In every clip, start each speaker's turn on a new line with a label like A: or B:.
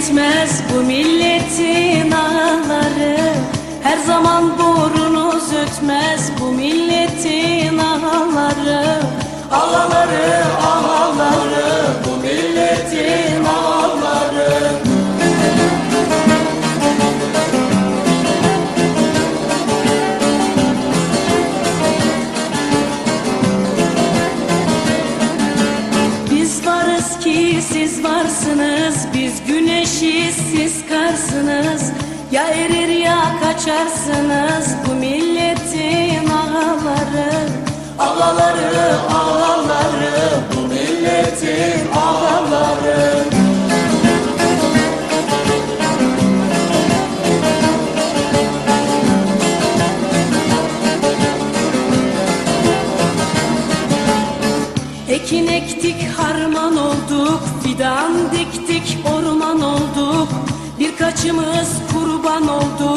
A: yetmez bu milletin ağaları Her zaman burnunuz ötmez bu milletin ağaları Ağaları, ağaları, ki siz varsınız Biz güneşiz siz karsınız. Ya erir ya kaçarsınız Bu milletin ağaları. Ağaları ağaları Bu milletin ağaları Ekin ektik harman olduk Fidan diktik orman olduk. Birkaçımız kurban olduk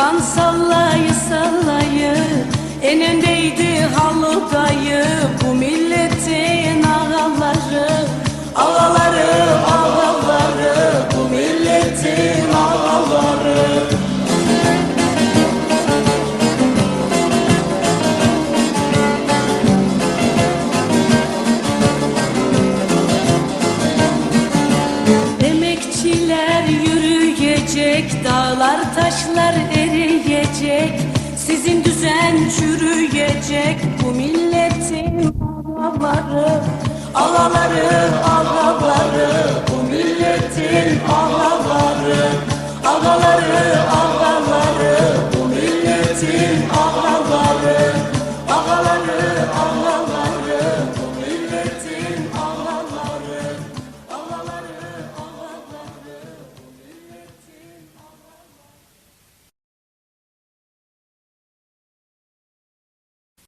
A: tırpan sallayı sallayı. En öndeydi halı dayı, bu milletin ağaları Ağaları, ağaları, bu milletin ağaları Emekçiler yürüyecek, dağlar taşlar eriyecek Elinden çürüyecek bu milletin ağları Ağları, ağları, bu milletin ağları Ağları, ağları, bu milletin ağları.